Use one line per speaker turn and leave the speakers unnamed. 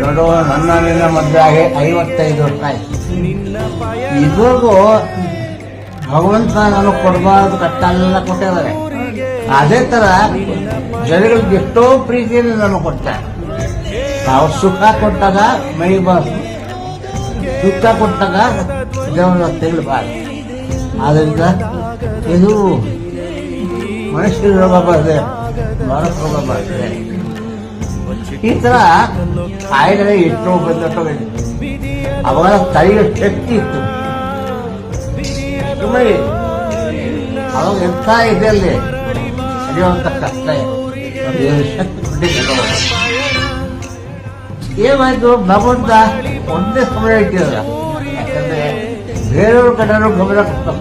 ನೋಡು ನನ್ನ ನಿನ್ನ ಮದುವೆ ಆಗಿ ಐವತ್ತೈದು ವರ್ಷ ಆಯ್ತು ಇದ್ರಿಗೂ ಭಗವಂತ ನಾನು ಕೊಡಬಾರ್ದು ಕಟ್ಟಲ್ಲ ಕೊಟ್ಟಿದ್ದಾರೆ. ಅದೇ ತರ ಜನಗಳಿಗೆ ಎಷ್ಟೋ ಪ್ರೀತಿಯನ್ನು ನಾನು ಕೊಡ್ತಾರೆ ನಾವು ಸುಖ ಕೊಟ್ಟಾಗ ಮೈ ಬಾರ್ದು ದುಃಖ ಕೊಟ್ಟಾಗ ದೇವರ ತೆಗಲಬಾರ್ದು ಆದ್ರಿಂದ ಇದು ಮನುಷ್ಯರ ರೋಗ ಬರ್ತದೆ ಹೋಗಬಾರ್ದೆ ರೋಗ ಬರ್ತದೆ ಈ ತರ ಕಾಯಿಲೆ ಎಷ್ಟೋ ಬಂದಟ್ಟೋಗಿದೆ ಅವಾಗ ತಲೆಗೆ ಶಕ್ತಿ ಇತ್ತು. ಅವಾಗ ಎಂಥ ಇದೆ ಅಲ್ಲಿ? ನಡೆಯುವಂತ ಕಷ್ಟ ಏನಾಯ್ತು ಭಗವಂತ ಒಂದೇ ಸಮಯ ಇಟ್ಟಿರಲ್ಲ ಯಾಕಂದ್ರೆ ಬೇರೆಯವ್ರ ಕಡೆ ಗಮನ ಕೊಡ್ಬೇಕು